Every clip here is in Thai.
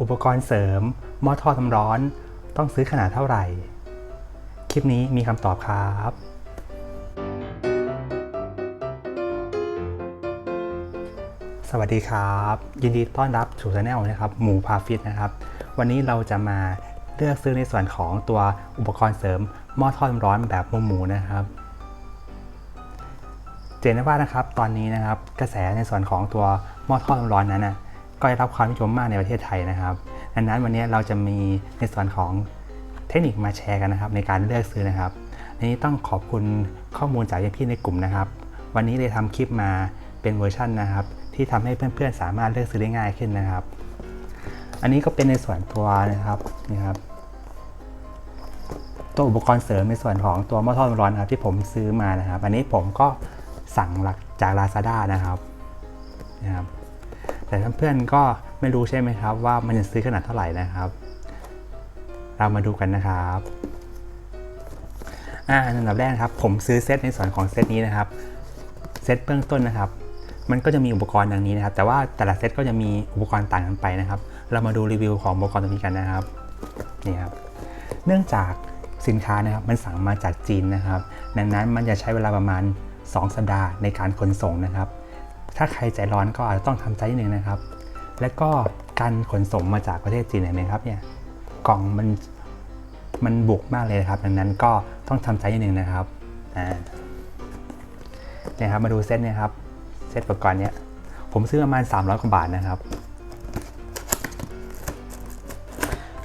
อุปกรณ์เสริม หม้อทอดน้ำร้อน ต้องซื้อขนาดเท่าไหร่ คลิปนี้มีคำตอบครับสวัสดีครับ ยินดีต้อนรับสู่ช anel นะครับ หมูพาฟิตนะครับ วันนี้เราจะมาเลือกซื้อในส่วนของตัวอุปกรณ์เสริมหม้อทอดน้ำร้อนแบบหมูหมูนะครับเจนได้ว่านะครับตอนนี้นะครับกระแสในส่วนของตัวหม้อทอดน้ำร้อนนั้นนะ ก็ได้รับความนิยมมากในประเทศไทยนะครับดังนั้นวันนี้เราจะมีในส่วนของเทคนิคมาแชร์กันนะครับ ในการเลือกซื้อนะครับนนี้ต้องขอบคุณข้อมูลจากพี่ๆในกลุ่มนะครับ วันนี้เลยทำคลิปมาเป็นเวอร์ชันนะครับ ที่ทำให้เพื่อนๆ สามารถเลือกซื้อได้ง่ายขึ้นนะครับ อันนี้ก็เป็นในส่วนตัวนะครับนี่ครับตัวอุปกรณ์เสริมในส่วนของตัวหม้อทอดร้อนครับ ที่ผมซื้อมานะครับ อันนี้ผมก็สั่งหลักจาก Lazada นะครับนะครับ แต่เพื่อนๆก็ไม่รู้ใช่ไหมครับ ว่ามันจะซื้อขนาดเท่าไหร่นะครับ เรามาดูกันนะครับอ่าอันดับแรกนะครับ ผมซื้อเซตในส่วนของเซตนี้นะครับเซตเบื้องต้นนะครับ มันก็จะมีอุปกรณ์ดังนี้นะครับ แต่ว่าแต่ละเซตก็จะมีอุปกรณ์ต่างกันไปนะครับ เรามาดูรีวิวของอุปกรณ์ตัวนี้กันนะครับนี่ครับ เนื่องจากสินค้านะครับมันสั่งมาจากจีนนะครับ ดังนั้นมันจะใช้เวลาประมาณ 2 สัปดาห์ในการขนส่งนะครับ ถ้าใครใจร้อนก็อาจจะต้องทำใจนิดนึงนะครับ และก็การขนส่งมาจากประเทศจีนเห็นไหมครับเนี่ยกล่องมันมันบุกมากเลยนะครับ ดังนั้นก็ต้องทำใจนิดนึงนะครับอ่าเนี่ยครับมาดูเซตเนี่ยครับเซตอุปกรณ์เนี้ยผมซื้อประมาณ 300กว่าบาทนะครับ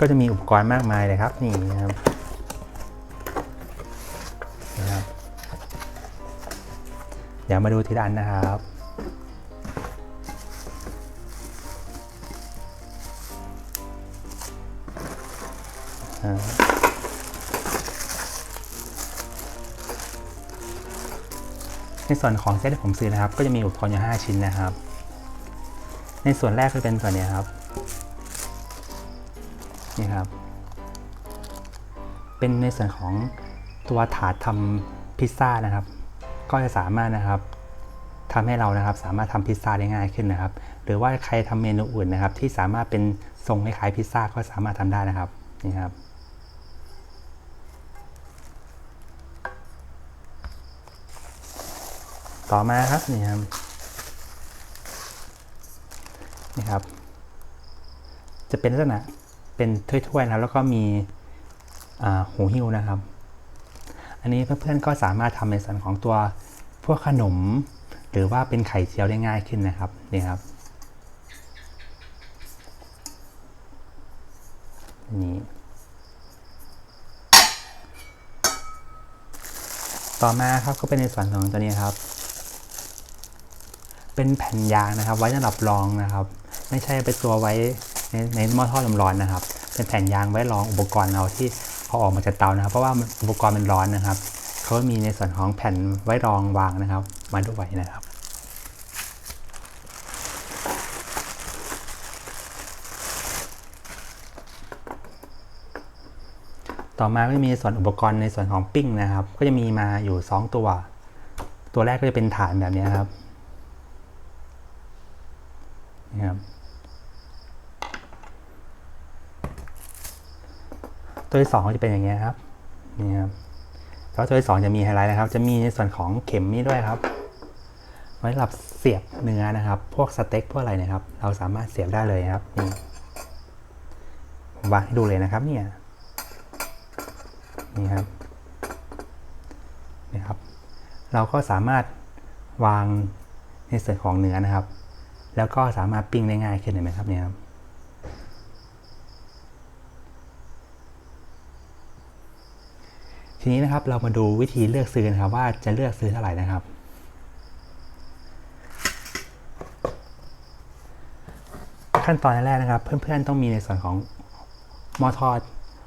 ก็จะมีอุปกรณ์มากมายเลยครับนี่นะครับนะครับ เดี๋ยวมาดูทีละอันนะครับ ในส่วนของเซตที่ผมซื้อนะครับ ก็จะมีอุปกรณ์อยู่ 5 ชิ้นนะครับ ในส่วนแรกก็เป็นส่วนนี้ครับ นี่ครับ เป็นในส่วนของตัวถาดทำพิซซ่านะครับ ก็จะสามารถนะครับทำให้เรานะครับสามารถทำพิซซ่าได้ง่ายขึ้นนะครับ หรือว่าใครทำเมนูอื่นนะครับ ที่สามารถเป็นทรงคล้ายๆพิซซ่าก็สามารถทำได้นะครับนี่ครับ ต่อมาครับนี่ครับนี่ครับ จะเป็นลักษณะเป็นถ้วยๆนะครับแล้วก็มีหูหิ้วนะครับ อันนี้เพื่อนๆก็สามารถทำในส่วนของตัวพวกขนม หรือว่าเป็นไข่เจียวได้ง่ายขึ้นนะครับนี่ครับนี่ต่อมาครับก็เป็นในส่วนของตัวนี้ครับ เป็นแผ่นยางนะครับ ไว้สำหรับรองนะครับ ไม่ใช่เป็นตัวไว้ในในหม้อทอดลมร้อนนะครับ เป็นแผ่นยางไว้รองอุปกรณ์เราที่เอาออกมาจากเตานะครับ เพราะว่าอุปกรณ์มันร้อนนะครับเขามีในส่วนของแผ่นไว้รองวางนะครับ มาด้วยนะครับต่อมาก็จะมีส่วนอุปกรณ์ในส่วนของปิ้งนะครับ ก็จะมีมาอยู่ 2 ตัว ตัวแรกก็จะเป็นฐานแบบนี้ครับ นี่ครับตัวที่สองจะเป็นอย่างเงี้ยครับนี่ครับแล้วตัวที่สองจะมีไฮไลท์นะครับ จะมีในส่วนของเข็มนี่ด้วยครับไว้หรับเสียบเนื้อนะครับ พวกสเต็กพวกอะไรนะครับ เราสามารถเสียบได้เลยครับนี่วางให้ดูเลยนะครับเนี่ยนี่ครับนี่ครับ เราก็สามารถวางในส่วนของเนื้อนะครับ แล้วก็สามารถปิ้งได้ง่ายขึ้นเห็นไหมครับเนี่ยครับทีนี้นะครับเรามาดูวิธีเลือกซื้อนะครับว่าจะเลือกซื้อเท่าไหร่นะครับ ขั้นตอนแรกนะครับ เพื่อนๆต้องมีในส่วนของหม้อทอด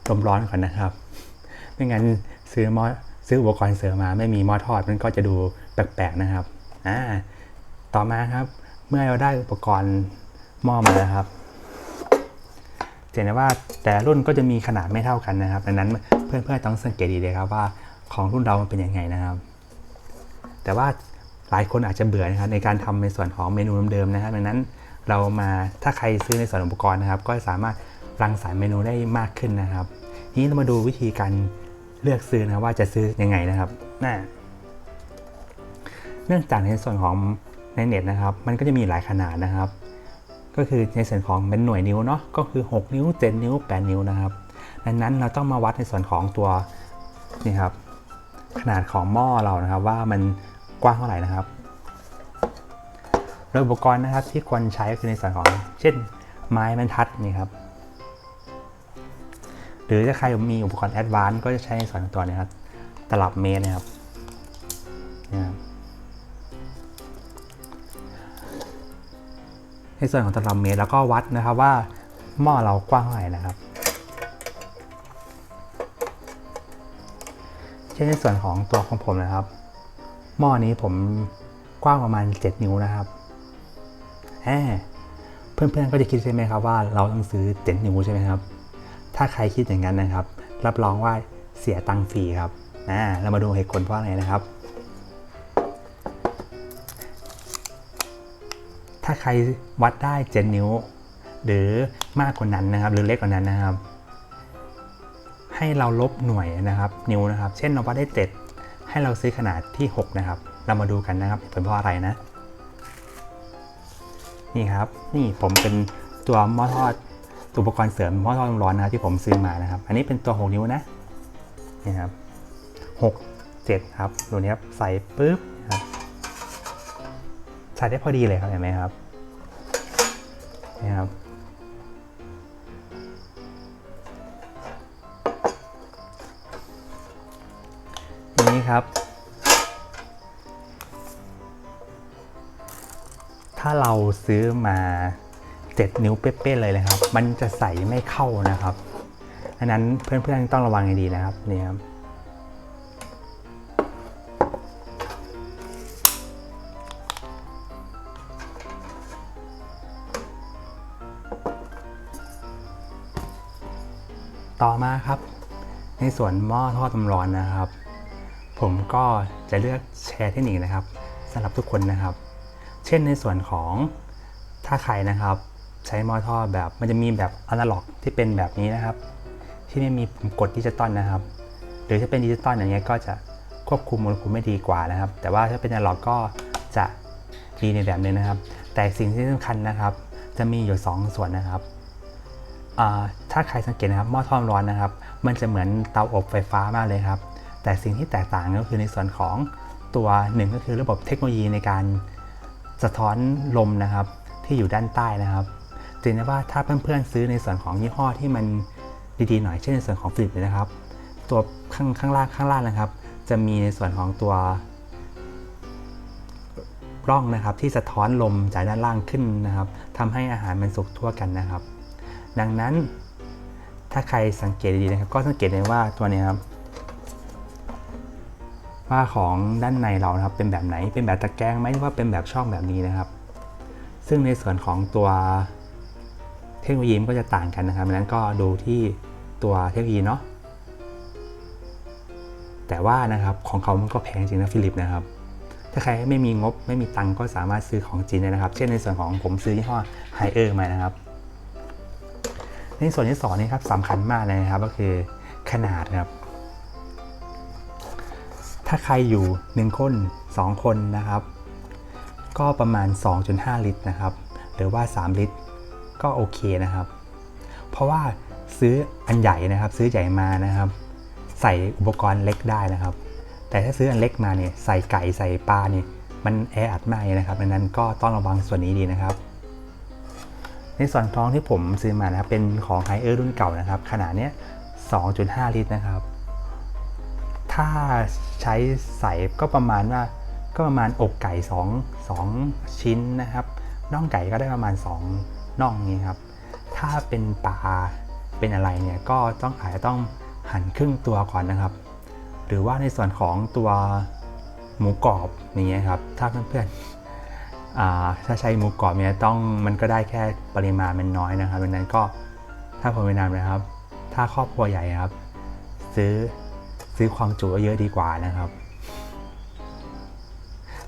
ลมร้อนก่อนนะครับ ไม่งั้นซื้อหม้อซื้ออุปกรณ์เสริมมา ไม่มีหม้อทอดมันก็จะดูแปลกๆนะครับอ่าต่อมาครับ เมื่อเราได้อุปกรณ์หม้อมาแล้วครับจะเห็นได้ว่าแต่รุ่นก็จะมีขนาดไม่เท่ากันนะครับ ดังนั้นเพื่อนๆต้องสังเกตดีเลยครับว่าของรุ่นเรามันเป็นยังไงนะครับ แต่ว่าหลายคนอาจจะเบื่อนะครับในการทำในส่วนของเมนูเดิมๆนะครับดังนั้นเรามาถ้าใครซื้อในส่วนอุปกรณ์นะครับ ก็สามารถรังสรรค์เมนูได้มากขึ้นนะครับทีนี้เรามาดูวิธีการเลือกซื้อนะว่าจะซื้อยังไงนะครับน่าเนื่องจากในส่วนของ ในเน็ตนะครับ มันก็จะมีหลายขนาดนะครับ ก็คือในส่วนของเป็นหน่วยนิ้วเนาะก็คือ 6 นิ้ว 7 นิ้ว 8 นิ้วนะครับ ดังนั้นเราต้องมาวัดในส่วนของตัวนี่ครับขนาดของหม้อเรานะครับ ว่ามันกว้างเท่าไหร่นะครับโดยอุปกรณ์นะครับที่ควรใช้ก็คือในส่วนของเช่น ไม้บรรทัดนี่ครับหรือถ้าใครมีอุปกรณ์แอดวานซ์ก็จะใช้ในส่วนของตัวนี้ครับตลับเมตรนะครับ ส่วนของตารางเมตรแล้วก็วัดนะครับว่าหม้อเรากว้างเท่าไหร่นะครับ เช่นในส่วนของตัวของผมนะครับ หม้อนี้ผมกว้างประมาณ 7 นิ้วนะครับแหมเพื่อนๆก็จะคิดใช่ไหมครับว่าเราต้องซื้อ 7 นิ้วใช่ไหมครับ ถ้าใครคิดอย่างนั้นนะครับ รับรองว่าเสียตังค์ฟรีครับนะเรามาดูเหตุผลเพราะอะไรนะครับ ถ้าใครวัดได้7นิ้ว หรือมากกว่านั้นนะครับ หรือเล็กกว่านั้นนะครับ ให้เราลบหน่วยนะครับ นิ้วนะครับ เช่นเราวัดได้ 7 ให้เราซื้อขนาดที่ 6 นะครับ เรามาดูกันนะครับเป็นเพราะอะไรนะ นี่ครับ นี่ผมเป็นตัวหม้อทอดอุปกรณ์เสริมหม้อทอดร้อนนะครับที่ผมซื้อมานะครับ อันนี้เป็นตัว 6 นิ้วนะนี่ครับ6 7 ครับ ตัวนี้ครับใส่ปุ๊บ ใส่ได้พอดีเลยครับเห็นไหมครับนี่ครับนี่ครับ ถ้าเราซื้อมา 7 นิ้วเป๊ะๆเลยนะครับ มันจะใส่ไม่เข้านะครับอันนั้นเพื่อนๆต้องระวังให้ดีนะครับนี่ครับ ต่อมาครับ ในส่วนหม้อทอดน้ำร้อนนะครับ ผมก็จะเลือกแชร์เทคนิคนะครับสำหรับทุกคนนะครับ เช่นในส่วนของถ้าใครนะครับ ใช้หม้อทอดแบบมันจะมีแบบอนาล็อกที่เป็นแบบนี้นะครับ ที่ไม่มีปุ่มกดดิจิตอลนะครับ หรือถ้าเป็นดิจิตอลอย่างเงี้ยก็จะควบคุมอุณหภูมิไม่ดีกว่านะครับ แต่ว่าถ้าเป็นอนาล็อกก็จะดีในแบบนึงนะครับ แต่สิ่งที่สำคัญนะครับ จะมีอยู่ 2 ส่วนนะครับ ถ้าใครสังเกตนะครับหม้อทอดร้อนนะครับ มันจะเหมือนเตาอบไฟฟ้ามากเลยครับ แต่สิ่งที่แตกต่างก็คือในส่วนของตัวหนึ่งก็คือระบบเทคโนโลยีในการสะท้อนลมนะครับ ที่อยู่ด้านใต้นะครับจะเห็นได้ว่าถ้าเพื่อนๆซื้อในส่วนของยี่ห้อที่มันดีๆหน่อยเช่นในส่วนของฟิลิปนะครับ ตัวข้างข้างล่างข้างล่างนะครับ จะมีในส่วนของตัวร่องนะครับที่สะท้อนลมจากด้านล่างขึ้นนะครับทำให้อาหารมันสุกทั่วกันนะครับ ดังนั้นถ้าใครสังเกตดีๆนะครับ ก็สังเกตได้ว่าตัวนี้ครับว่าของด้านในเรานะครับเป็นแบบไหนเป็นแบบตะแกรงไหมว่าเป็นแบบช่องแบบนี้นะครับ ซึ่งในส่วนของตัวเทคโนโลยีมก็จะต่างกันนะครับดังนั้นก็ดูที่ตัวเทคโนโลยีเนาะแต่ว่านะครับของเขามันก็แพงจริงนะฟิลิปนะครับ ถ้าใครไม่มีงบไม่มีตังก็สามารถซื้อของจีนได้นะครับ เช่นในส่วนของผมซื้อยี่ห้อไฮเออร์มานะครับ ในส่วนที่สองนี่ครับสำคัญมากเลยนะครับก็คือขนาดครับ ถ้าใครอยู่ 1 คน 2 คนนะครับ ก็ประมาณ 2.5 ลิตรนะครับ หรือว่า 3 ลิตรก็โอเคนะครับ เพราะว่าซื้ออันใหญ่นะครับ ซื้อใหญ่มานะครับ ใส่อุปกรณ์เล็กได้นะครับ แต่ถ้าซื้ออันเล็กมาเนี่ยใส่ไก่ใส่ปลาเนี่ยมันแออัดมากนะครับดังนั้นก็ต้องระวังส่วนนี้ดีนะครับ ในส่วนท้องที่ผมซื้อมานะครับเป็นของไฮเออร์รุ่นเก่านะครับ ขนาดเนี้ย 2.5 ลิตรนะครับ ถ้าใช้ใส่ก็ประมาณว่าก็ประมาณอกไก่ 2 2 ชิ้นนะครับน่องไก่ก็ได้ประมาณ 2น่องนี้ครับ ถ้าเป็นปลาเป็นอะไรเนี่ยก็ต้องอาจจะต้องหั่นครึ่งตัวก่อนนะครับ หรือว่าในส่วนของตัวหมูกรอบอย่างเงี้ยครับ ถ้าเพื่อนๆ ถ้าใช้หมูกรอบเนี่ยต้องมันก็ได้แค่ปริมาณมันน้อยนะครับดังนั้นก็ถ้าผมแนะนำนะครับ ถ้าครอบครัวใหญ่ครับ ซื้อซื้อความจุเยอะดีกว่านะครับ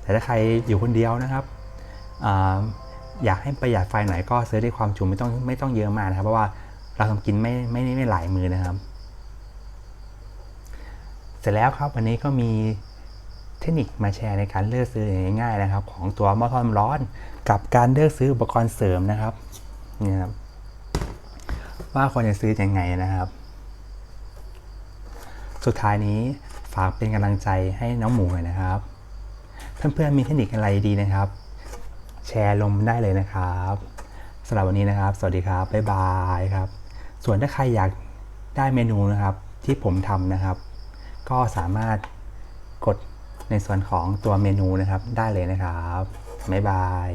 แต่ถ้าใครอยู่คนเดียวนะครับออยากให้ประหยัดไฟหน่อยก็ซื้อได้ความจุไม่ต้องไม่ต้องเยอะมากนะครับ เพราะว่าเราทำกินไม่ไม่ไม่หลายมือนะครับ เสร็จแล้วครับวันนี้ก็มี ทคนิคมาแชร์ในการเลือกซื้ออย่างง่ายๆนะครับ ของตัวหม้อทอดน้ำร้อนกับการเลือกซื้ออุปกรณ์เสริมนะครับนี่ครับว่าควรจะซื้อยังไงนะครับ สุดท้ายนี้ฝากเป็นกำลังใจให้น้องหมูหน่อยนะครับ เพื่อนๆมีเทคนิคอะไรดีนะครับ แชร์ลงได้เลยนะครับสำหรับวันนี้นะครับ สวัสดีครับ บ๊ายบายครับ ส่วนถ้าใครอยากได้เมนูนะครับที่ผมทำนะครับ ก็สามารถกด ในส่วนของตัวเมนูนะครับได้เลยนะครับบ๊ายบาย